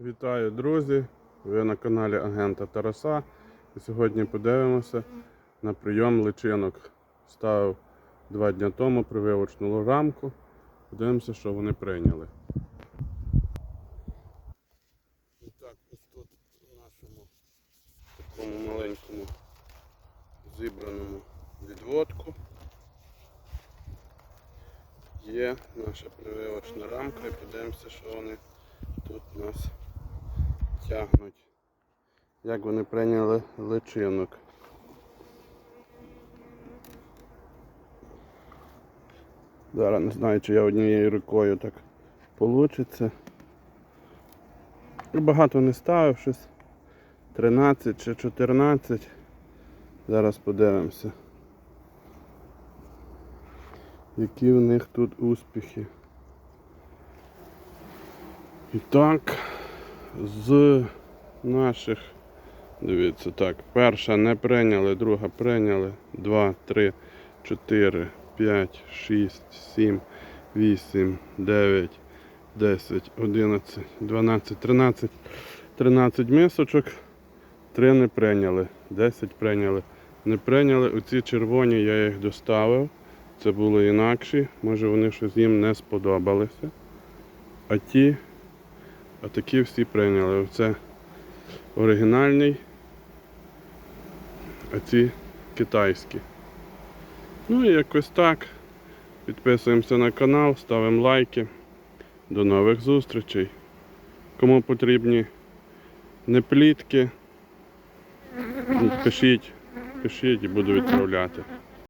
Вітаю, друзі! Ви на каналі Агента Тараса. І сьогодні подивимося на прийом личинок. Ставив два дні тому прививочну рамку. Подивимося, що вони прийняли. І так, ось тут в нашому такому маленькому зібраному відводку є наша прививочна рамка і подивимося, що вони тут у нас тягнуть. Як вони прийняли личинок. Зараз не знаю, чи я однією рукою так вийде. Багато не ставив щось. 13 чи 14. Зараз подивимося. Які в них тут успіхи. І так, з наших, дивіться, так, перша не прийняли, друга прийняли, 2, 3, 4, 5, 6, 7, 8, 9, 10, 11, 12, 13, 13 мисочок, 3 не прийняли, 10 прийняли. Не прийняли, оці червоні я їх доставив. Це були інакші, може вони щось їм не сподобалися. А ті а такі всі прийняли. Це оригінальний, а ці китайські. Ну і якось так. Підписуємося на канал, ставимо лайки. До нових зустрічей. Кому потрібні не плітки, пишіть, пишіть і буду відправляти.